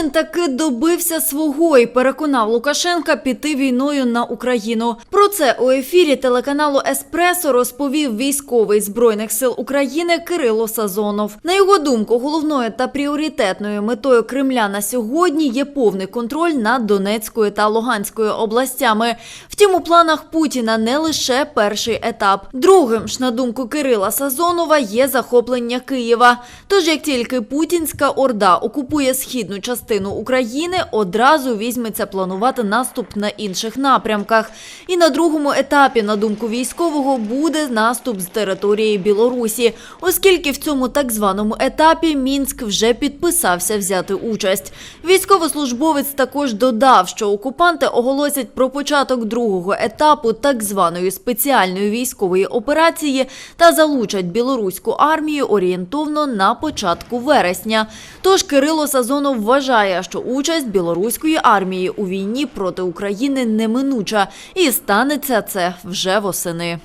Путін таки добився свого і переконав Лукашенка піти війною на Україну. Про це у ефірі телеканалу Еспресо розповів військовий збройних сил України Кирило Сазонов. На його думку, головною та пріоритетною метою Кремля на сьогодні є повний контроль над Донецькою та Луганською областями. Втім, у планах Путіна не лише перший етап. Другим ж, на думку Кирила Сазонова, є захоплення Києва. Тож, як тільки путінська орда окупує східну частину України, одразу візьметься планувати наступ на інших напрямках. І на другому етапі, на думку військового, буде наступ з території Білорусі, оскільки в цьому так званому етапі Мінськ вже підписався взяти участь. Військовослужбовець також додав, що окупанти оголосять про початок другого етапу так званої спеціальної військової операції та залучать білоруську армію орієнтовно на початку вересня. Тож Кирило Сазонов вважає, що участь білоруської армії у війні проти України неминуча, і станеться це вже восени.